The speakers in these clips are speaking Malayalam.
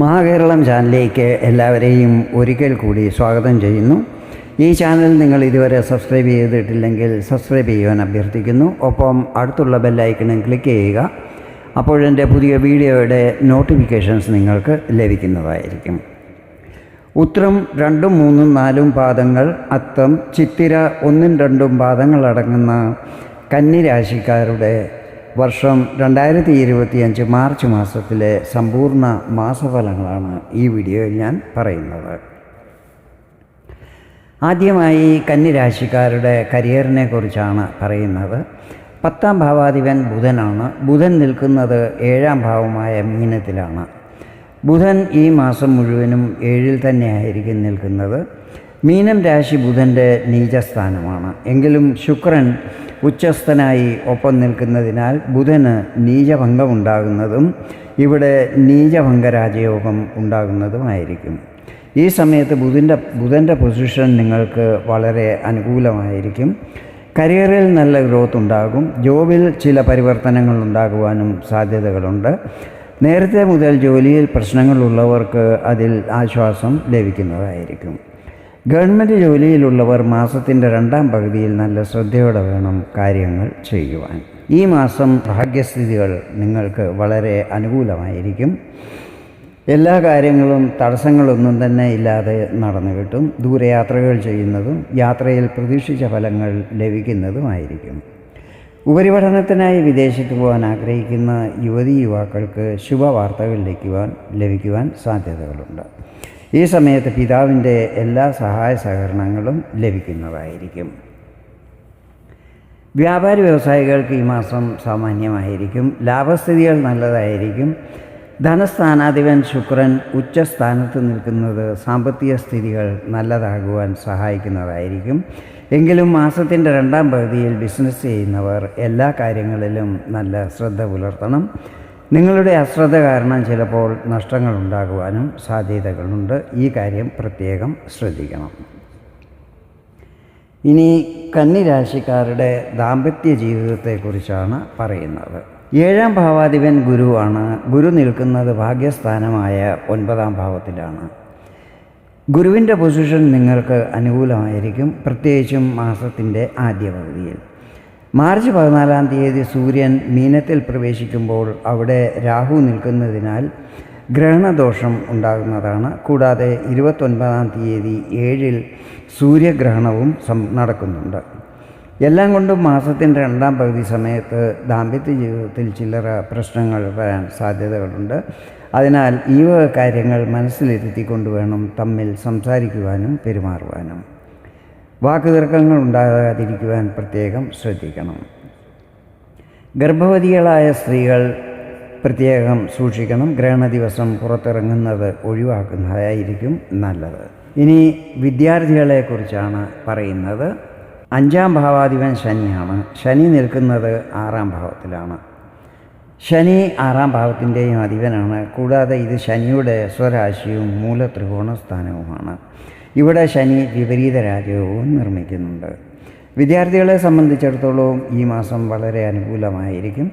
മഹാകേരളം ചാനലിലേക്ക് എല്ലാവരെയും ഒരിക്കൽ കൂടി സ്വാഗതം ചെയ്യുന്നു. ഈ ചാനൽ നിങ്ങൾ ഇതുവരെ സബ്സ്ക്രൈബ് ചെയ്തിട്ടില്ലെങ്കിൽ സബ്സ്ക്രൈബ് ചെയ്യുവാൻ അഭ്യർത്ഥിക്കുന്നു. ഒപ്പം അടുത്തുള്ള ബെല്ലൈക്കണും ക്ലിക്ക് ചെയ്യുക. അപ്പോഴെന്റെ പുതിയ വീഡിയോയുടെ നോട്ടിഫിക്കേഷൻസ് നിങ്ങൾക്ക് ലഭിക്കുന്നതായിരിക്കും. ഉത്രം രണ്ടും മൂന്നും നാലും പാദങ്ങൾ അത്തം ചിത്തിര ഒന്നും രണ്ടും പാദങ്ങളടങ്ങുന്ന കന്നിരാശിക്കാരുടെ വർഷം രണ്ടായിരത്തി ഇരുപത്തിയഞ്ച് മാർച്ച് മാസത്തിലെ സമ്പൂർണ മാസഫലങ്ങളാണ് ഈ വീഡിയോയിൽ ഞാൻ പറയുന്നത്. ആദ്യമായി കന്നിരാശിക്കാരുടെ കരിയറിനെ കുറിച്ചാണ് പറയുന്നത്. പത്താം ഭാവാധിപൻ ബുധനാണ്. ബുധൻ നിൽക്കുന്നത് ഏഴാം ഭാവമായ മീനത്തിലാണ്. ബുധൻ ഈ മാസം മുഴുവനും ഏഴിൽ തന്നെയായിരിക്കും നിൽക്കുന്നത്. മീനം രാശി ബുധന്റെ നീചസ്ഥാനമാണ്. എങ്കിലും ശുക്രൻ ഉച്ചസ്ഥനായി ഒപ്പം നിൽക്കുന്നതിനാൽ ബുധന് നീചഭംഗമുണ്ടാകുന്നതും ഇവിടെ നീചഭംഗ രാജയോഗം ഉണ്ടാകുന്നതുമായിരിക്കും. ഈ സമയത്ത് ബുധന്റെ ബുധന്റെ പൊസിഷൻ നിങ്ങൾക്ക് വളരെ അനുകൂലമായിരിക്കും. കരിയറിൽ നല്ല ഗ്രോത്ത് ഉണ്ടാകും. ജോബിൽ ചില പരിവർത്തനങ്ങൾ ഉണ്ടാകുവാനും സാധ്യതകളുണ്ട്. നേരത്തെ മുതൽ ജോലിയിൽ പ്രശ്നങ്ങളുള്ളവർക്ക് അതിൽ ആശ്വാസം ലഭിക്കുന്നതായിരിക്കും. ഗവൺമെന്റ് ജോലിയിലുള്ളവർ മാസത്തിന്റെ രണ്ടാം പകുതിയിൽ നല്ല ശ്രദ്ധയോടെ വേണം കാര്യങ്ങൾ ചെയ്യുവാൻ. ഈ മാസം ഭാഗ്യസ്ഥിതികൾ നിങ്ങൾക്ക് വളരെ അനുകൂലമായിരിക്കും. എല്ലാ കാര്യങ്ങളും തടസ്സങ്ങളൊന്നും തന്നെ ഇല്ലാതെ നടന്നു കിട്ടും. ദൂരയാത്രകൾ ചെയ്യുന്നതും യാത്രയിൽ പ്രതീക്ഷിച്ച ഫലങ്ങൾ ലഭിക്കുന്നതുമായിരിക്കും. ഉപരിപഠനത്തിനായി വിദേശത്ത് പോകാൻ ആഗ്രഹിക്കുന്ന യുവതി യുവാക്കൾക്ക് ശുഭവാർത്തകൾ ലഭിക്കുവാൻ ലഭിക്കുവാൻ സാധ്യതകളുണ്ട്. ഈ സമയത്ത് പിതാവിന്റെ എല്ലാ സഹായ സഹകരണങ്ങളും ലഭിക്കുന്നതായിരിക്കും. വ്യാപാരി വ്യവസായികൾക്ക് ഈ മാസം സാമാന്യമായിരിക്കും. ലാഭസ്ഥിതികൾ നല്ലതായിരിക്കും. ധനസ്ഥാനാധിപൻ ശുക്രൻ ഉച്ചസ്ഥാനത്ത് നിൽക്കുന്നത് സാമ്പത്തിക സ്ഥിതികൾ നല്ലതാകുവാൻ സഹായിക്കുന്നതായിരിക്കും. എങ്കിലും മാസത്തിന്റെ രണ്ടാം പകുതിയിൽ ബിസിനസ് ചെയ്യുന്നവർ എല്ലാ കാര്യങ്ങളിലും നല്ല ശ്രദ്ധ പുലർത്തണം. നിങ്ങളുടെ അശ്രദ്ധ കാരണം ചിലപ്പോൾ നഷ്ടങ്ങൾ ഉണ്ടാകുവാനും സാധ്യതകളുണ്ട്. ഈ കാര്യം പ്രത്യേകം ശ്രദ്ധിക്കണം. ഇനി കന്നിരാശിക്കാരുടെ ദാമ്പത്യ ജീവിതത്തെക്കുറിച്ചാണ് പറയുന്നത്. ഏഴാം ഭാവാധിപൻ ഗുരുവാണ് ഗുരു നിൽക്കുന്നത് ഭാഗ്യസ്ഥാനമായ ഒൻപതാം ഭാവത്തിലാണ്. ഗുരുവിന്റെ പൊസിഷൻ നിങ്ങൾക്ക് അനുകൂലമായിരിക്കും. പ്രത്യേകിച്ചും മാസത്തിന്റെ ആദ്യ പകുതിയിൽ. മാർച്ച് പതിനാലാം തീയതി സൂര്യൻ മീനത്തിൽ പ്രവേശിക്കുമ്പോൾ അവിടെ രാഹു നിൽക്കുന്നതിനാൽ ഗ്രഹണദോഷം ഉണ്ടാകുന്നതാണ്. കൂടാതെ ഇരുപത്തൊൻപതാം തീയതി ഏഴിൽ സൂര്യഗ്രഹണവും നടക്കുന്നുണ്ട്. എല്ലാം കൊണ്ടും മാസത്തിന്റെ രണ്ടാം പകുതി സമയത്ത് ദാമ്പത്യ ജീവിതത്തിൽ ചില്ലറ പ്രശ്നങ്ങൾ വരാൻ സാധ്യതകളുണ്ട്. അതിനാൽ ഈ വക കാര്യങ്ങൾ മനസ്സിലിരുത്തിക്കൊണ്ട് വേണം തമ്മിൽ സംസാരിക്കുവാനും പെരുമാറുവാനും. വാക്കുതർക്കങ്ങൾ ഉണ്ടാകാതിരിക്കുവാൻ പ്രത്യേകം ശ്രദ്ധിക്കണം. ഗർഭവതികളായ സ്ത്രീകൾ പ്രത്യേകം സൂക്ഷിക്കണം. ഗ്രഹണ ദിവസം പുറത്തിറങ്ങുന്നത് ഒഴിവാക്കുന്നതായിരിക്കും നല്ലത്. ഇനി വിദ്യാർത്ഥികളെക്കുറിച്ചാണ് പറയുന്നത്. അഞ്ചാം ഭാവാധിപൻ ശനിയാണ്. ശനി നിൽക്കുന്നത് ആറാം ഭാവത്തിലാണ്. ശനി ആറാം ഭാവത്തിന്റെയും അധിപനാണ്. കൂടാതെ ഇത് ശനിയുടെ സ്വരാശിയും മൂലത്രികോണ സ്ഥാനവുമാണ്. ഇവിടെ ശനി വിപരീത രാജയോഗവും നിർമ്മിക്കുന്നുണ്ട്. വിദ്യാർത്ഥികളെ സംബന്ധിച്ചിടത്തോളം ഈ മാസം വളരെ അനുകൂലമായിരിക്കും.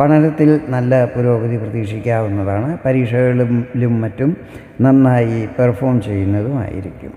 പഠനത്തിൽ നല്ല പുരോഗതി പ്രതീക്ഷിക്കാവുന്നതാണ്. പരീക്ഷകളിലും മറ്റും നന്നായി പെർഫോം ചെയ്യുന്നതുമായിരിക്കും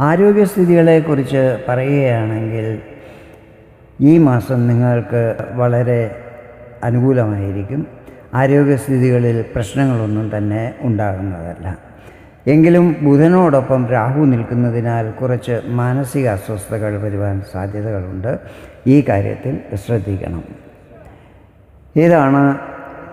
ആരോഗ്യസ്ഥിതികളെക്കുറിച്ച് പറയുകയാണെങ്കിൽ ഈ മാസം നിങ്ങൾക്ക് വളരെ അനുകൂലമായിരിക്കും. ആരോഗ്യസ്ഥിതികളിൽ പ്രശ്നങ്ങളൊന്നും തന്നെ ഉണ്ടാകുന്നതല്ല. എങ്കിലും ബുധനോടൊപ്പം രാഹു നിൽക്കുന്നതിനാൽ കുറച്ച് മാനസിക അസ്വസ്ഥതകൾ വരുവാൻ സാധ്യതകളുണ്ട്. ഈ കാര്യത്തിൽ ശ്രദ്ധിക്കണം. ഇതാണ്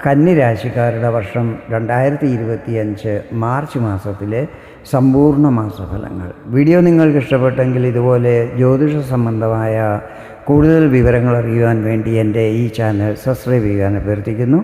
കന്നിരാശിക്കാരുടെ വർഷം രണ്ടായിരത്തി ഇരുപത്തിയഞ്ച് മാർച്ച് മാസത്തിലെ സമ്പൂർണ മാസഫലങ്ങൾ. വീഡിയോ നിങ്ങൾക്ക് ഇഷ്ടപ്പെട്ടെങ്കിൽ ഇതുപോലെ ജ്യോതിഷ സംബന്ധമായ കൂടുതൽ വിവരങ്ങൾ അറിയുവാൻ വേണ്ടി എന്റെ ഈ ചാനൽ സബ്സ്ക്രൈബ് ചെയ്യാൻ അഭ്യർത്ഥിക്കുന്നു.